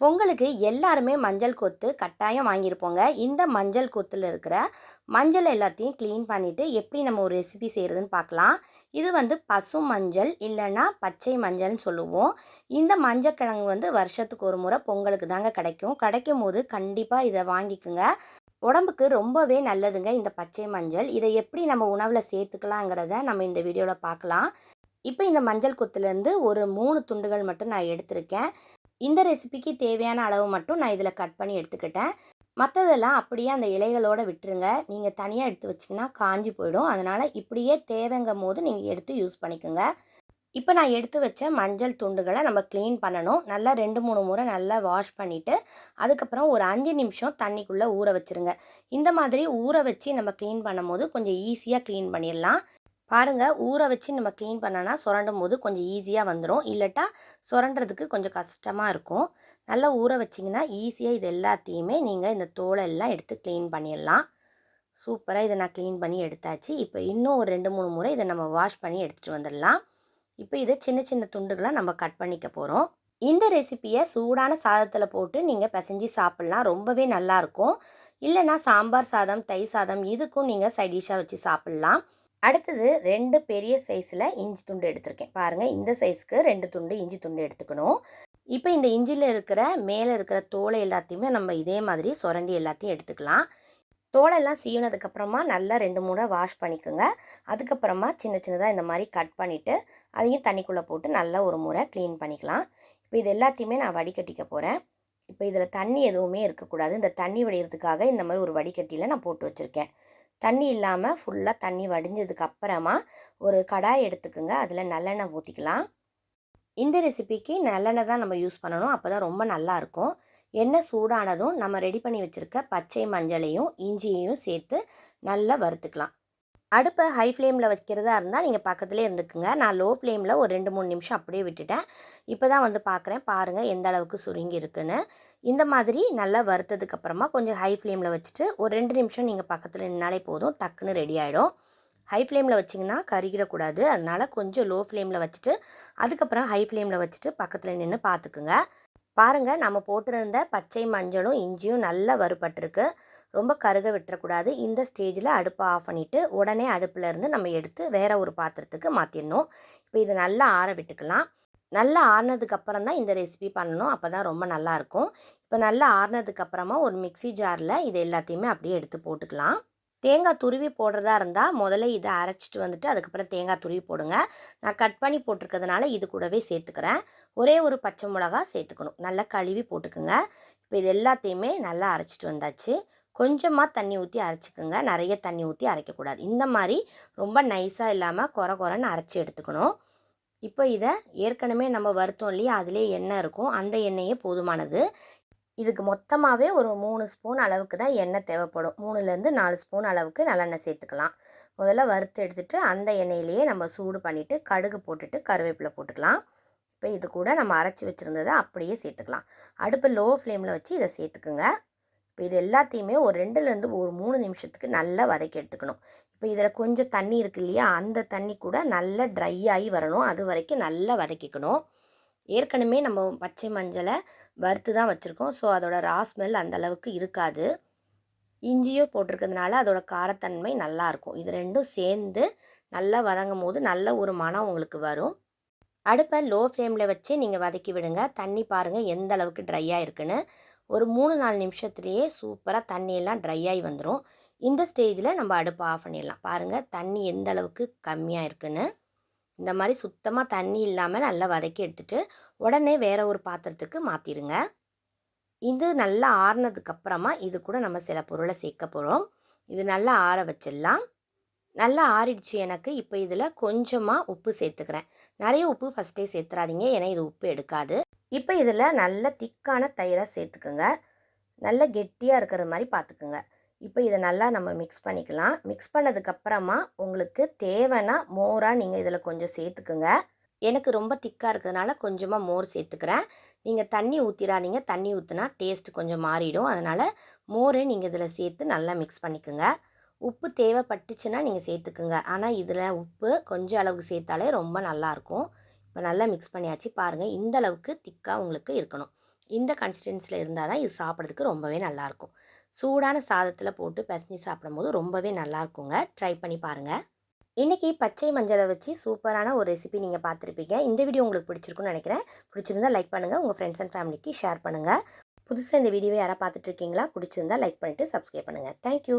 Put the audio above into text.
பொங்கலுக்கு எல்லாருமே மஞ்சள் கொத்து கட்டாயம் வாங்கியிருப்போங்க. இந்த மஞ்சள் கொத்தில் இருக்கிற மஞ்சள் எல்லாத்தையும் க்ளீன் பண்ணிவிட்டு எப்படி நம்ம ஒரு ரெசிபி செய்கிறதுன்னு பார்க்கலாம். இது வந்து பசு மஞ்சள் இல்லைன்னா பச்சை மஞ்சள்னு சொல்லுவோம். இந்த மஞ்சள் கிழங்கு வந்து வருஷத்துக்கு ஒரு முறை பொங்கலுக்கு தாங்க கிடைக்கும். கிடைக்கும் போது கண்டிப்பாக இதை வாங்கிக்குங்க. உடம்புக்கு ரொம்பவே நல்லதுங்க இந்த பச்சை மஞ்சள். இதை எப்படி நம்ம உணவில் சேர்த்துக்கலாங்கிறத நம்ம இந்த வீடியோவில் பார்க்கலாம். இப்போ இந்த மஞ்சள் கொத்துலேருந்து ஒரு மூணு துண்டுகள் மட்டும் நான் எடுத்திருக்கேன். இந்த ரெசிபிக்கு தேவையான அளவு மட்டும் நான் இதில் கட் பண்ணி எடுத்துக்கிட்டேன். மற்றதெல்லாம் அப்படியே அந்த இலைகளோடு விட்டுருங்க. நீங்கள் தனியாக எடுத்து வச்சிங்கன்னா காஞ்சி போயிடும். அதனால் இப்படியே தேவைங்கும் போது நீங்கள் எடுத்து யூஸ் பண்ணிக்கோங்க. இப்போ நான் எடுத்து வச்ச மஞ்சள் துண்டுகளை நம்ம க்ளீன் பண்ணணும். நல்லா ரெண்டு மூணு முறை நல்லா வாஷ் பண்ணிவிட்டு அதுக்கப்புறம் ஒரு அஞ்சு நிமிஷம் தண்ணிக்குள்ளே ஊற வச்சுருங்க. இந்த மாதிரி ஊற வச்சு நம்ம க்ளீன் பண்ணும்போது கொஞ்சம் ஈஸியாக க்ளீன் பண்ணிடலாம். பாருங்கள் ஊற வச்சு நம்ம க்ளீன் பண்ணோன்னா சுரண்டும் போது கொஞ்சம் ஈஸியாக வந்துடும் இல்லட்டா சுரண்டுறதுக்கு கொஞ்சம் கஷ்டமாக இருக்கும். நல்லா ஊற வச்சிங்கன்னா ஈஸியாக இது எல்லாத்தையுமே நீங்கள் இந்த தோலை எல்லாம் எடுத்து க்ளீன் பண்ணிடலாம். சூப்பராக இதை நான் க்ளீன் பண்ணி எடுத்தாச்சு. இப்போ இன்னும் ஒரு ரெண்டு மூணு முறை இதை நம்ம வாஷ் பண்ணி எடுத்துகிட்டு வந்துடலாம். இப்போ இதை சின்ன சின்ன துண்டுகளாக நம்ம கட் பண்ணிக்க போகிறோம் இந்த ரெசிப்பியை சூடான சாதத்தில் போட்டு நீங்கள் பிசைஞ்சு சாப்பிட்லாம். ரொம்பவே நல்லாயிருக்கும் இல்லைனா சாம்பார் சாதம் தை சாதம் இதுக்கும் நீங்கள் சைடிஷாக வச்சு சாப்பிட்லாம். அடுத்தது ரெண்டு பெரிய சைஸில் இஞ்சி துண்டு எடுத்திருக்கேன். பாருங்கள் இந்த சைஸ்க்கு ரெண்டு துண்டு இஞ்சி துண்டு எடுத்துக்கணும். இப்போ இந்த இஞ்சியில் இருக்கிற மேலே இருக்கிற தோலை எல்லாத்தையுமே நம்ம இதே மாதிரி சுரண்டி எல்லாத்தையும் எடுத்துக்கலாம். தோலெல்லாம் சீவினதுக்கப்புறமா நல்லா ரெண்டு மூணு வாஷ் பண்ணிக்கோங்க. அதுக்கப்புறமா சின்ன சின்னதாக இந்த மாதிரி கட் பண்ணிவிட்டு அதையும் தண்ணிக்குள்ளே போட்டு நல்லா ஒரு முறை க்ளீன் பண்ணிக்கலாம். இப்போ இது எல்லாத்தையுமே நான் வடிகட்டிக்க போகிறேன் இப்போ இதில் தண்ணி எதுவுமே இருக்கக்கூடாது. இந்த தண்ணி வடிகிறதுக்காக இந்த மாதிரி ஒரு வடிகட்டியில் நான் போட்டு வச்சுருக்கேன். தண்ணி இல்லாமல் ஃபுல்லாக தண்ணி வடிஞ்சதுக்கு அப்புறமா ஒரு கடாய் எடுத்துக்கோங்க. அதில் நல்லெண்ணெய் ஊற்றிக்கலாம் இந்த ரெசிபிக்கு நல்லெண்ணெய் தான் நம்ம யூஸ் பண்ணணும். அப்போ தான் ரொம்ப நல்லாயிருக்கும் எண்ணெய் சூடானதும் நம்ம ரெடி பண்ணி வச்சுருக்க பச்சை மஞ்சளையும் இஞ்சியையும் சேர்த்து நல்லா வறுத்துக்கலாம். அடுப்பை ஹை ஃப்ளேமில் வைக்கிறதா இருந்தால் நீங்கள் பக்கத்துலேயே இருந்துக்குங்க. நான் லோ ஃப்ளேமில் ஒரு ரெண்டு மூணு நிமிஷம் அப்படியே விட்டுட்டேன். இப்போ தான் வந்து பார்க்குறேன் பாருங்கள் எந்த அளவுக்கு சுருங்கி இருக்குன்னு. இந்த மாதிரி நல்லா வறுத்ததுக்கப்புறமா கொஞ்சம் ஹை ஃப்ளேமில் வச்சுட்டு ஒரு ரெண்டு நிமிஷம் நீங்கள் பக்கத்தில் நின்னாலே போதும் டக்குன்னு ரெடி ஆகிடும் ஹை ஃப்ளேமில் வச்சிங்கன்னா கருகிடக்கூடாது. அதனால் கொஞ்சம் லோ ஃப்ளேமில் வச்சுட்டு அதுக்கப்புறம் ஹை ஃப்ளேமில் வச்சுட்டு பக்கத்தில் நின்று பார்த்துக்குங்க பாருங்கள் நம்ம போட்டிருந்த பச்சை மஞ்சளும் இஞ்சியும் நல்லா வறுபட்டிருக்கு. ரொம்ப கருக விட்டுறக்கூடாது. இந்த ஸ்டேஜில் அடுப்பை ஆஃப் பண்ணிவிட்டு உடனே அடுப்பில் இருந்து நம்ம எடுத்து வேறு ஒரு பாத்திரத்துக்கு மாற்றிடணும் இப்போ இதை நல்லா ஆற விட்டுக்கலாம். நல்லா ஆறினதுக்கப்புறம் தான் இந்த ரெசிபி பண்ணணும். அப்போ தான் ரொம்ப நல்லாயிருக்கும் இப்போ நல்லா ஆறினதுக்கப்புறமா ஒரு மிக்சி ஜாரில் இது எல்லாத்தையுமே அப்படியே எடுத்து போட்டுக்கலாம். தேங்காய் துருவி போடுறதா இருந்தால் முதல்ல இதை அரைச்சிட்டு வந்துட்டு அதுக்கப்புறம் தேங்காய் துருவி போடுங்க. நான் கட் பண்ணி போட்டிருக்கிறதுனால இது கூடவே சேர்த்துக்கிறேன். ஒரே ஒரு பச்சை மிளகா சேர்த்துக்கணும். நல்லா கழுவி போட்டுக்குங்க. இப்போ இது எல்லாத்தையுமே நல்லா அரைச்சிட்டு வந்தாச்சு. கொஞ்சமாக தண்ணி ஊற்றி அரைச்சிக்கோங்க. நிறைய தண்ணி ஊற்றி அரைக்கக்கூடாது. இந்த மாதிரி ரொம்ப நைஸாக இல்லாமல் குறை குறைன்னு அரைச்சி எடுத்துக்கணும். இப்போ இதை ஏற்கனவே நம்ம வருத்தோம் இல்லையா? அதிலே எண்ணெய் இருக்கும். அந்த எண்ணெயே போதுமானது. இதுக்கு மொத்தமாகவே ஒரு மூணு ஸ்பூன் அளவுக்கு தான் எண்ணெய் தேவைப்படும். மூணுலேருந்து நாலு ஸ்பூன் அளவுக்கு நல்லெண்ணெய் சேர்த்துக்கலாம். முதல்ல வறுத்து எடுத்துகிட்டு அந்த எண்ணெயிலேயே நம்ம சூடு பண்ணிவிட்டு கடுகு போட்டுட்டு கருவேப்பிலை போட்டுக்கலாம். இப்போ இது கூட நம்ம அரைச்சி வச்சுருந்ததை அப்படியே சேர்த்துக்கலாம். அடுப்பு லோ ஃப்ளேமில் வச்சு இதை சேர்த்துக்குங்க. இப்போ இது எல்லாத்தையுமே ஒரு ரெண்டுலேருந்து ஒரு மூணு நிமிஷத்துக்கு நல்லா வதக்கி எடுத்துக்கணும். இப்போ இதில் கொஞ்சம் தண்ணி இருக்கு இல்லையா? அந்த தண்ணி கூட நல்லா ட்ரை ஆகி வரணும். அது வரைக்கும் நல்லா வதக்கிக்கணும். ஏற்கனவே நம்ம பச்சை மஞ்சளை வறுத்து தான் வச்சுருக்கோம். ஸோ அதோட ரா ஸ்மெல் அந்தளவுக்கு இருக்காது. இஞ்சியோ போட்டிருக்கிறதுனால அதோட காரத்தன்மை நல்லாயிருக்கும் இது ரெண்டும் சேர்ந்து நல்லா வதங்கும் போது நல்ல ஒரு மனம் உங்களுக்கு வரும். அடுப்பை லோ ஃப்ளேமில் வச்சு நீங்கள் வதக்கி விடுங்க. தண்ணி பாருங்கள் எந்த அளவுக்கு ட்ரையாக இருக்குன்னு. ஒரு மூணு நாலு நிமிஷத்துலேயே சூப்பராக தண்ணியெல்லாம் ட்ரை ஆகி வந்துடும் இந்த ஸ்டேஜில் நம்ம அடுப்பை ஆஃப் பண்ணிடலாம். பாருங்கள் தண்ணி எந்த அளவுக்கு கம்மியாக இருக்குன்னு. இந்த மாதிரி சுத்தமாக தண்ணி இல்லாமல் நல்லா வதக்கி எடுத்துகிட்டு உடனே வேறு ஒரு பாத்திரத்துக்கு மாற்றிடுங்க இது நல்லா ஆறுனதுக்கப்புறமா இது கூட நம்ம சில பொருளை சேர்க்க போகிறோம் இது நல்லா ஆற வச்சிடலாம். நல்லா ஆறிடுச்சு எனக்கு. இப்போ இதில் கொஞ்சமாக உப்பு சேர்த்துக்கிறேன். நிறைய உப்பு ஃபஸ்ட்டே சேர்த்துறாதீங்க. ஏன்னா இது உப்பு எடுக்காது. இப்போ இதில் நல்ல திக்கான தயிரை சேர்த்துக்குங்க. நல்ல கெட்டியாக இருக்கிற மாதிரி பார்த்துக்குங்க இப்போ இதை நல்லா நம்ம மிக்ஸ் பண்ணிக்கலாம். மிக்ஸ் பண்ணதுக்கப்புறமா உங்களுக்கு தேவைன்னா மோராக நீங்கள் இதில் கொஞ்சம் சேர்த்துக்குங்க. எனக்கு ரொம்ப திக்காக இருக்கிறதுனால கொஞ்சமாக மோர் சேர்த்துக்கிறேன். நீங்கள் தண்ணி ஊற்றிடாதீங்க தண்ணி ஊற்றினா டேஸ்ட் கொஞ்சம் மாறிடும். அதனால் மோரை நீங்கள் இதில் சேர்த்து நல்லா மிக்ஸ் பண்ணிக்கோங்க. உப்பு தேவைப்பட்டுச்சுன்னா நீங்கள் சேர்த்துக்குங்க. ஆனால் இதில் உப்பு கொஞ்சம் அளவுக்கு சேர்த்தாலே ரொம்ப நல்லாயிருக்கும் இப்போ நல்லா மிக்ஸ் பண்ணியாச்சு. பாருங்கள் இந்த அளவுக்கு திக்காக உங்களுக்கு இருக்கணும். இந்த கன்சிஸ்டன்சியில் இருந்தால் தான் இது சாப்பிட்றதுக்கு ரொம்பவே நல்லாயிருக்கும் சூடான சாதத்தில் போட்டு பிசைஞ்சு சாப்பிடும்போது ரொம்பவே நல்லாயிருக்குங்க ட்ரை பண்ணி பாருங்கள் இன்றைக்கி பச்சை மஞ்சளை வச்சு சூப்பரான ஒரு ரெசிபி நீங்கள் பார்த்துருப்பீங்க. இந்த வீடியோ உங்களுக்கு பிடிச்சிருக்குன்னு நினைக்கிறேன். பிடிச்சிருந்தா லைக் பண்ணுங்கள் உங்கள் ஃப்ரெண்ட்ஸ் அண்ட் ஃபேமிலிக்கு ஷேர் பண்ணுங்கள் புதுசாக இந்த வீடியோவை யாராவது பார்த்துட்ருக்கீங்களா பிடிச்சிருந்தா லைக் பண்ணிவிட்டு சப்ஸ்கிரைப் பண்ணுங்கள் தேங்க்யூ